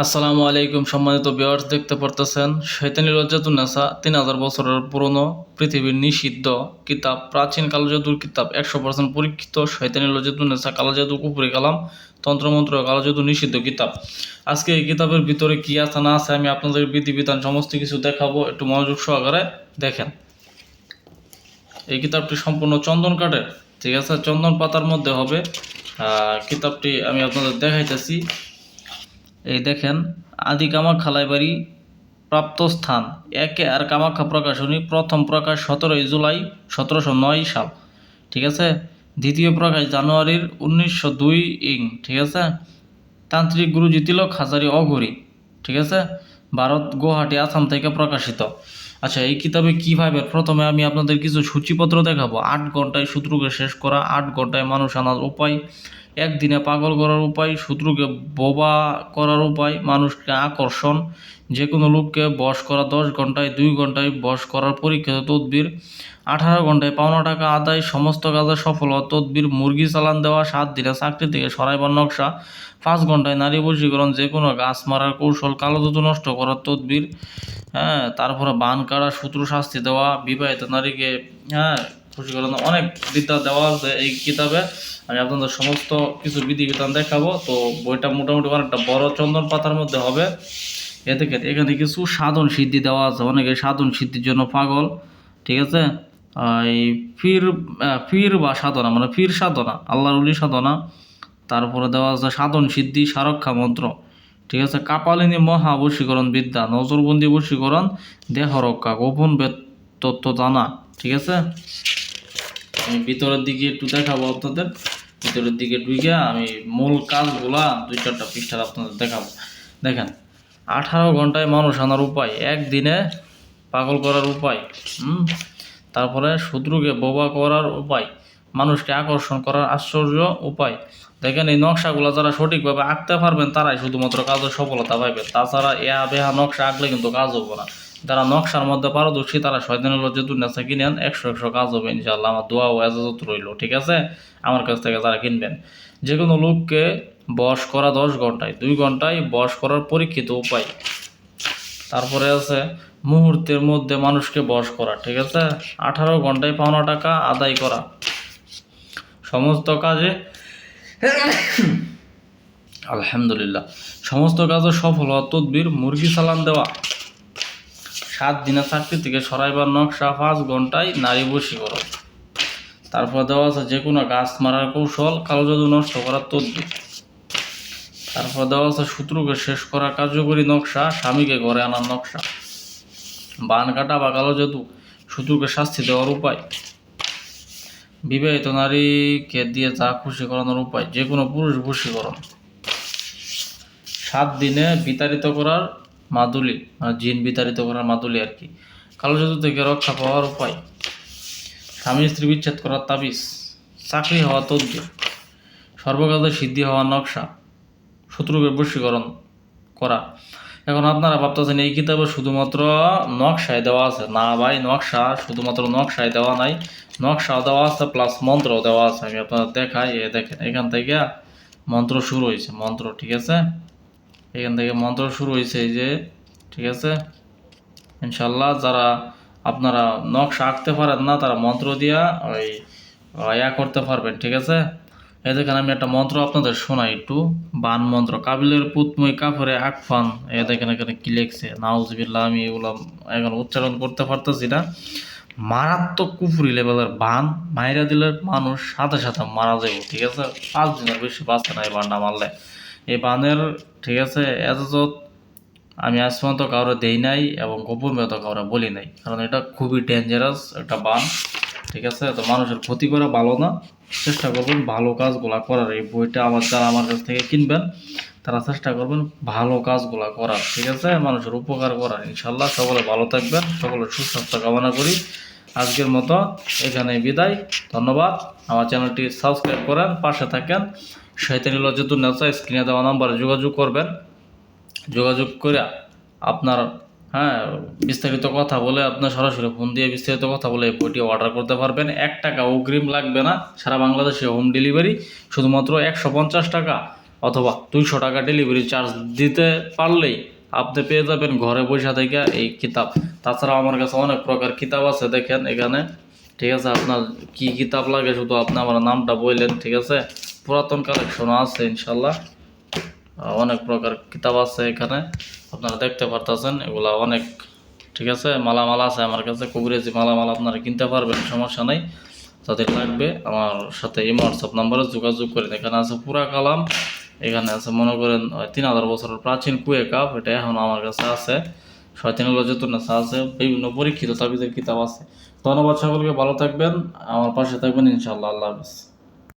আসসালামু আলাইকুম সম্মানিত ভিউয়ার্স দেখতে পারতেছেন শৈতানি লজ্জাতুন্নাসা তিন হাজার বছরের পুরনো পৃথিবীর নিষিদ্ধ কিতাব, প্রাচীন কালো জাদুর কিতাব, একশো পার্সেন্ট পরীক্ষিত শৈতানি লজ্জাতুন্নাসা কালো জাদু কুপুরি কালাম, তন্ত্রমন্ত্র কালো জাদু নিষিদ্ধ কিতাব। আজকে এই কিতাবের ভিতরে কি আছে, না আছে, আমি আপনাদের বিধিবিধান সমস্ত কিছু দেখাবো, একটু মনোযোগ সহকারে দেখেন। এই কিতাবটি সম্পূর্ণ চন্দন কাঠের, ঠিক আছে? চন্দন পাতার মধ্যে হবে। কিতাবটি আমি আপনাদের দেখাইতেছি। এই দেখেন, আদি লাইব্রেরি প্রাপ্ত স্থান। একে আর কামাখ্যা প্রকাশনী প্রথম প্রকাশ সতেরোই জুলাই সতেরোশো নয় সাল। ঠিক আছে? দ্বিতীয় প্রকাশ জানুয়ারির উনিশশো দুই ইং, ঠিক আছে? তান্ত্রিক গুরুজি তিলক হাজারি অঘরি, ঠিক আছে? ভারত গুয়াহাটি আসাম থেকে প্রকাশিত। আচ্ছা এই কিতাবে কীভাবে প্রথমে আমি আপনাদের কিছু সূচিপত্র দেখাবো। আট ঘন্টায় শত্রুকে শেষ করা, আট ঘন্টায় মানুষ আনার উপায় একদিনে পাগল করার উপায়, শত্রুকে বোবা করার উপায়, মানুষকে আকর্ষণ। যে কোনো লোককে বশ করা দশ ঘন্টায় দুই ঘন্টায় বশ করার পরীক্ষিত তদবির। আঠারো ঘন্টায় পাওনা টাকা আদায়, সমস্ত কাজে সফল হওয়া তদবির, মুরগি চালান দেওয়া, সাত দিনে চাকরি থেকে সরাইবার নকশা, পাঁচ ঘন্টায় নারী বশীকরণ যে কোনো গাছ মারার কৌশল, কালো দুধ নষ্ট করার তদবির হ্যাঁ তারপরে বান কাড়া শত্রু শাস্তি দেওয়া, বিবাহিত নারীকে হ্যাঁ করানো অনেক বিদ্যা দেওয়া আছে এই কিতাবে। আমি আপনাদের সমস্ত কিছু বিধি বিধিবিধান দেখাবো। তো বইটা মোটামুটি অনেকটা বড় চন্দন পাতার মধ্যে হবে। এ থেকে এখানে কিছু সাধন সিদ্ধি দেওয়া আছে। অনেকে সাধন সিদ্ধির জন্য পাগল, ঠিক আছে? এই ফির ফির বা সাধনা মানে ফির সাধনা, আল্লাহর উলি সাধনা। তারপরে দেওয়া আছে সাধন সিদ্ধি, সারক্ষা মন্ত্র, ঠিক আছে? কাপালিনী মহা বশীকরণ বিদ্যা, নজরবন্দি বশীকরণ, দেহ রক্ষা, গোপন বেদ তত্ত্ব জানা ঠিক আছে? আমি ভিতরের দিকে একটু দেখাবো আপনাদের। ভিতরের দিকে ঢুকে আমি মূল কাজগুলা দুই চারটা পৃষ্ঠার আপনাদের দেখাবো। দেখেন, আঠারো ঘন্টায় মানুষ আনার উপায়, একদিনে পাগল করার উপায়, হুম? তারপরে শত্রুকে বোবা করার উপায়, মানুষকে আকর্ষণ করার আশ্চর্য উপায়। দেখেন, এই নকশাগুলো যারা সঠিকভাবে আঁকতে পারবেন, তারাই শুধুমাত্র কাজের সফলতা পাইবে। তাছাড়া এয়া বেহা নকশা আঁকলে কিন্তু কাজ হব না। যারা নকশার মধ্যে পারদর্শী, তারা শয়তানের লজ্জা দুর্নাসা কিনেন একশো একশো কাজ হবে ইনশাল্লাহ আমার দোয়া ও এজাজত রইল, ঠিক আছে? আমার কাছ থেকে যারা কিনবেন যে কোনো লোককে বস করা দশ ঘন্টায়, দুই ঘন্টায় বস করার পরীক্ষিত উপায়। তারপরে আছে, মুহূর্তের মধ্যে মানুষকে বশ করা, ঠিক আছে? আঠারো ঘন্টায় পাওনা টাকা আদায় করা। সমস্ত কাজে আলহামদুলিল্লাহ। সমস্ত কাজে সফল হওয়া, তদবির, মুরগি সালান দেওয়া। সাত দিনের চাকরি থেকে সরাইবার নকশা পাঁচ ঘন্টায় নারী বশীকরণ। তারপর দেওয়া আছে যে কোনো গাছ মারার কৌশল, কালো জাদু নষ্ট করার তদবির। তারপর দেওয়া আছে শত্রুকে শেষ করা কার্যকরী নকশা, স্বামীকে ঘরে আনার নকশা। বান কাটা বা কালো জাদু শত্রুকে শাস্তি দেওয়ার উপায়। বিবাহিত নারীকে দিয়ে যা খুশি করানোর উপায়, যে কোনো পুরুষ বশীকরণ। সাত দিনে বিতাড়িত করার মাদুলি মানে জিন বিতাড়িত করার মাদুলি আর কি। কালো জাদু থেকে রক্ষা পাওয়ার উপায়। স্বামী স্ত্রী বিচ্ছেদ করার তাবিজ, চাকরি হওয়া তদ্বির, সর্বকালে সিদ্ধি হওয়ার নকশা শত্রুকে বশীকরণ করা। এখন আপনারা ভাবতেছেন, এই কিতাবে শুধুমাত্র নকশায় দেওয়া আছে? না ভাই, নকশা শুধুমাত্র নকশায় দেওয়া নাই। নকশাও দেওয়া আছে প্লাস মন্ত্রও দেওয়া আছে। আমি আপনাদের দেখাই, এ দেখেন, এখান থেকে মন্ত্র শুরু হয়েছে, মন্ত্র, ঠিক আছে? এখান থেকে মন্ত্র শুরু হয়েছে এই যে, ঠিক আছে? ইনশাল্লাহ যারা আপনারা নকশা আঁকতে পারেন না, তারা মন্ত্র দিয়া ওই ইয়া করতে পারবেন, ঠিক আছে? এই দেখেন, আমি একটা মন্ত্র আপনাদের শোনাই একটু। বান মন্ত্র, কাবিলের পুতময় কাফরে আকফান এ দেখেন এখানে কি লিখছে, নাউজবিল্লাহ, আমি এগুলো এখন উচ্চারণ করতে পারতেছি না। মারাত্মক কুফুরি লেভেলের বান, মাইরা দিলে মানুষ সাথে সাথে মারা যাবে ঠিক আছে? পাঁচ দিনের বেশি বাঁচে না এই বানটা মারলে। এই বানের, ঠিক আছে এজাজত আমি আজ পর্যন্ত কাউরে দেই নাই এবং গোপন গোপনীয়তা কাউরে বলি নাই। কারণ এটা খুবই ডেঞ্জারাস একটা বান, ঠিক আছে? তো মানুষের ক্ষতি করা ভালো না। চেষ্টা করবেন ভালো কাজগুলা করার। এই বইটা আমার যারা আমার কাছ থেকে কিনবেন, তারা চেষ্টা করবেন ভালো কাজগুলা করার, ঠিক আছে? মানুষের উপকার করার। ইনশাল্লাহ সকলে ভালো থাকবেন, সকলের সুস্বাস্থ্য কামনা করি। আজকের মতো এখানে বিদায়। ধন্যবাদ। আমার চ্যানেলটি সাবস্ক্রাইব করেন, পাশে থাকেন। শৈতানি লজ্জাতুর নেতা স্ক্রিনে দেওয়া নাম্বারে যোগাযোগ করবেন। যোগাযোগ করে আপনার হ্যাঁ বিস্তারিত কথা বলে আপনার সরাসরি ফোন দিয়ে বিস্তারিত কথা বলে এই বইটি অর্ডার করতে পারবেন। এক টাকা অগ্রিম লাগবে না, সারা বাংলাদেশে হোম ডেলিভারি শুধুমাত্র একশো পঞ্চাশ টাকা অথবা দুইশো টাকা ডেলিভারি চার্জ দিতে পারলেই আপনি পেয়ে যাবেন ঘরে বসে থেকে এই কিতাব। তাছাড়া আমার কাছে অনেক প্রকার কিতাব আছে, দেখেন এখানে। ঠিক আছে, আপনার কি কিতাব লাগে? শুধু আপনি আমার নামটা বললেন, ঠিক আছে? পুরাতন কালেকশনও আছে ইনশাল্লাহ অনেক প্রকার কিতাব আছে এখানে। আপনারা দেখতে পারতেছেন, এগুলা অনেক, ঠিক আছে? মালামাল আছে আমার কাছে, কবিরাজি মালামাল আপনারা কিনতে পারবেন, সমস্যা নেই। যাদের লাগবে, আমার সাথে এই হোয়াটসঅ্যাপ নাম্বারে যোগাযোগ করেন। এখানে আছে পুরা কালাম, এখানে আছে মনে করেন তিন হাজার বছরের প্রাচীন কুয়ে কাপ, এটা এখন আমার কাছে আছে। শয়তানুল নেশা আছে, বিভিন্ন পরীক্ষিত তাবিজের কিতাব আছে। ধন্যবাদ সকলকে, ভালো থাকবেন, আমার পাশে থাকবেন ইনশাল্লাহ আল্লাহ হাফিজ।